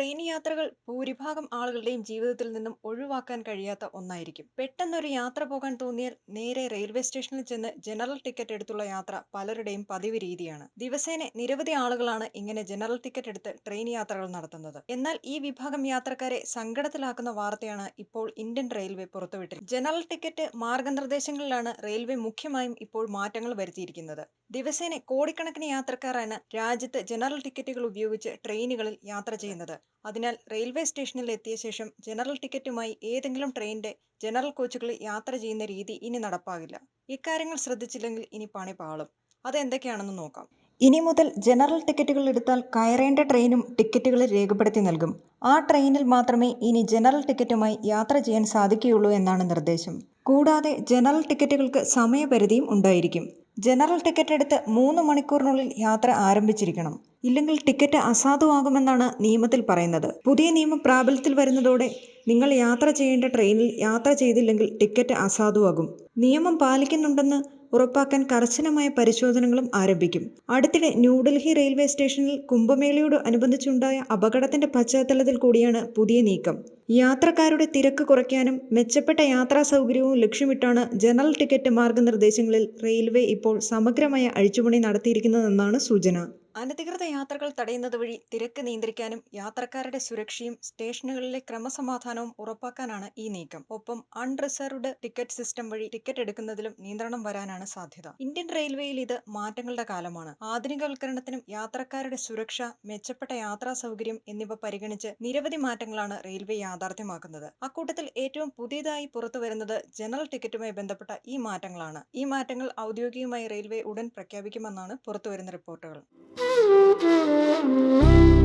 Train യാത്രകൾ ഭൂരിഭാഗം ആളുകളുടെയും ജീവിതത്തിൽ നിന്നും ഒഴിവാക്കാൻ കഴിയാത്ത ഒന്നായിരിക്കും. പെട്ടെന്നൊരു യാത്ര പോകാൻ തോന്നിയാൽ നേരെ റെയിൽവേ സ്റ്റേഷനിൽ ചെന്ന് ജനറൽ ടിക്കറ്റ് എടുത്തുള്ള യാത്ര പലരുടെയും പതിവ് രീതിയാണ്. ദിവസേന നിരവധി ആളുകളാണ് ഇങ്ങനെ ജനറൽ ടിക്കറ്റ് എടുത്ത് ട്രെയിൻ യാത്രകൾ നടത്തുന്നത്. എന്നാൽ ഈ വിഭാഗം യാത്രക്കാരെ സങ്കടത്തിലാക്കുന്ന വാർത്തയാണ് ഇപ്പോൾ ഇന്ത്യൻ റെയിൽവേ പുറത്തുവിട്ടത് ജനറൽ ടിക്കറ്റ് മാർഗനിർദ്ദേശങ്ങളിലാണ് റെയിൽവേ മുഖ്യമായും ഇപ്പോൾ മാറ്റങ്ങൾ വരുത്തിയിരിക്കുന്നത്. ദിവസേന കോടിക്കണക്കിന് യാത്രക്കാരാണ് രാജ്യത്ത് ജനറൽ ടിക്കറ്റുകൾ ഉപയോഗിച്ച് ട്രെയിനുകളിൽ യാത്ര ചെയ്യുന്നത്. അതിനാൽ റെയിൽവേ സ്റ്റേഷനിൽ എത്തിയ ശേഷം ജനറൽ ടിക്കറ്റുമായി ഏതെങ്കിലും ട്രെയിനിന്റെ ജനറൽ കോച്ചുകളിൽ യാത്ര ചെയ്യുന്ന രീതി ഇനി നടപ്പാകില്ല. ഇക്കാര്യങ്ങൾ ശ്രദ്ധിച്ചില്ലെങ്കിൽ ഇനി പണി പാളും. അതെന്തൊക്കെയാണെന്ന് നോക്കാം. ഇനി മുതൽ ജനറൽ ടിക്കറ്റുകൾ എടുത്താൽ കയറേണ്ട ട്രെയിനും ടിക്കറ്റുകളിൽ രേഖപ്പെടുത്തി നൽകും. ആ ട്രെയിനിൽ മാത്രമേ ഇനി ജനറൽ ടിക്കറ്റുമായി യാത്ര ചെയ്യാൻ സാധിക്കുകയുള്ളൂ എന്നാണ് നിർദ്ദേശം. കൂടാതെ ജനറൽ ടിക്കറ്റുകൾക്ക് സമയപരിധിയും ഉണ്ടായിരിക്കും. ജനറൽ ടിക്കറ്റ് എടുത്ത് മൂന്ന് മണിക്കൂറിനുള്ളിൽ യാത്ര ആരംഭിച്ചിരിക്കണം. ഇല്ലെങ്കിൽ ടിക്കറ്റ് അസാധുവാകുമെന്നാണ് നിയമത്തിൽ പറയുന്നത്. പുതിയ നിയമം പ്രാബല്യത്തിൽ വരുന്നതോടെ നിങ്ങൾ യാത്ര ചെയ്യേണ്ട ട്രെയിനിൽ യാത്ര ചെയ്തില്ലെങ്കിൽ ടിക്കറ്റ് അസാധുവാകും. നിയമം പാലിക്കുന്നുണ്ടെന്ന് ഉറപ്പാക്കാൻ കർശനമായ പരിശോധനകളും ആരംഭിക്കും. അടുത്തിടെ ന്യൂഡൽഹി റെയിൽവേ സ്റ്റേഷനിൽ കുംഭമേളയോട് അനുബന്ധിച്ചുണ്ടായ അപകടത്തിന്റെ പശ്ചാത്തലത്തിൽ കൂടിയാണ് പുതിയ നീക്കം. യാത്രക്കാരുടെ തിരക്ക് കുറയ്ക്കാനും മെച്ചപ്പെട്ട യാത്രാ സൗകര്യവും ലക്ഷ്യമിട്ടാണ് ജനറൽ ടിക്കറ്റ് മാർഗനിർദ്ദേശങ്ങളിൽ റെയിൽവേ ഇപ്പോൾ സമഗ്രമായ അഴിച്ചുപണി നടത്തിയിരിക്കുന്നതെന്നാണ് സൂചന. അനധികൃത യാത്രകൾ തടയുന്നത് വഴി തിരക്ക് നിയന്ത്രിക്കാനും യാത്രക്കാരുടെ സുരക്ഷയും സ്റ്റേഷനുകളിലെ ക്രമസമാധാനവും ഉറപ്പാക്കാനാണ് ഈ നീക്കം. ഒപ്പം അൺറിസർവ്ഡ് ടിക്കറ്റ് സിസ്റ്റം വഴി ടിക്കറ്റ് എടുക്കുന്നതിലും നിയന്ത്രണം വരാനാണ് സാധ്യത. ഇന്ത്യൻ റെയിൽവേയിൽ ഇത് മാറ്റങ്ങളുടെ കാലമാണ്. ആധുനികവൽക്കരണത്തിനും യാത്രക്കാരുടെ സുരക്ഷ, മെച്ചപ്പെട്ട യാത്രാ സൗകര്യം എന്നിവ പരിഗണിച്ച് നിരവധി മാറ്റങ്ങളാണ് റെയിൽവേ യാഥാർത്ഥ്യമാക്കുന്നത് അക്കൂട്ടത്തിൽ ഏറ്റവും പുതിയതായി പുറത്തുവരുന്നത് ജനറൽ ടിക്കറ്റുമായി ബന്ധപ്പെട്ട ഈ മാറ്റങ്ങളാണ്. ഈ മാറ്റങ്ങൾ ഔദ്യോഗികമായി റെയിൽവേ ഉടൻ പ്രഖ്യാപിക്കുമെന്നാണ് പുറത്തുവരുന്ന റിപ്പോർട്ടുകൾ. Müzik